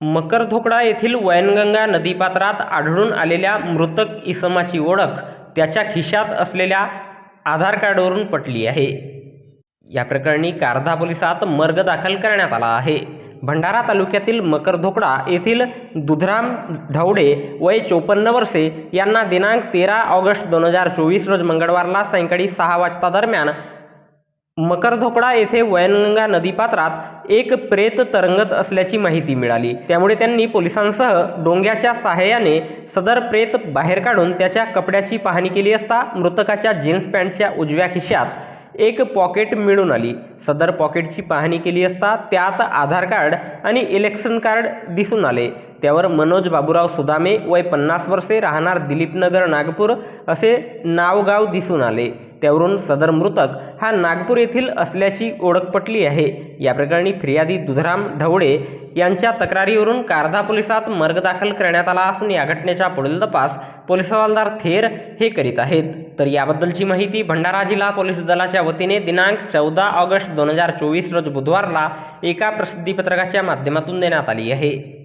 मकरधोकडा येथील वैनगंगा नदीपात्रात आढळून आलेल्या मृतक इसमाची ओळख त्याच्या खिशात असलेल्या आधार कार्डवरून पटली आहे. या प्रकरणी कारधा पोलिसात मर्ग दाखल करण्यात आला आहे. भंडारा तालुक्यातील मकरधोकडा येथील दुधराम ढवडे वय चोपन्न वर्षे यांना दिनांक तेरा ऑगस्ट दोन हजार चोवीस रोज मंगळवारला सायंकाळी सहा वाजता दरम्यान मकरधोकडा येथे वैनगंगा नदीपात्रात एक प्रेत तरंगत असल्याची माहिती मिळाली. त्यामुळे त्यांनी पोलिसांसह डोंग्याच्या सहाय्याने सदर प्रेत बाहेर काढून त्याच्या कपड्याची पाहणी केली असता मृतकाच्या जीन्स पॅन्टच्या उजव्या खिशात एक पॉकेट मिळून आली. सदर पॉकेटची पाहणी केली असता त्यात आधार कार्ड आणि इलेक्शन कार्ड दिसून आले. त्यावर मनोज बाबूराव सुदामे वय पन्नास वर्षे राहणार दिलीपनगर नागपूर असे नावगाव दिसून आले. त्यावरून सदर मृतक हा नागपूर येथील असल्याची ओळख पटली आहे. या प्रकरणी फिर्यादी दुधराम ढवळे यांच्या तक्रारीवरून कारधा पोलिसात मर्ग दाखल करण्यात आला असून या घटनेचा पुढील तपास पोलीस हवालदार थेर हे करीत आहेत. तर याबद्दलची माहिती भंडारा जिल्हा पोलीस दलाच्या वतीने दिनांक चौदा ऑगस्ट दोन हजार चोवीस रोज बुधवारला एका प्रसिद्धीपत्रकाच्या माध्यमातून देण्यात आली आहे.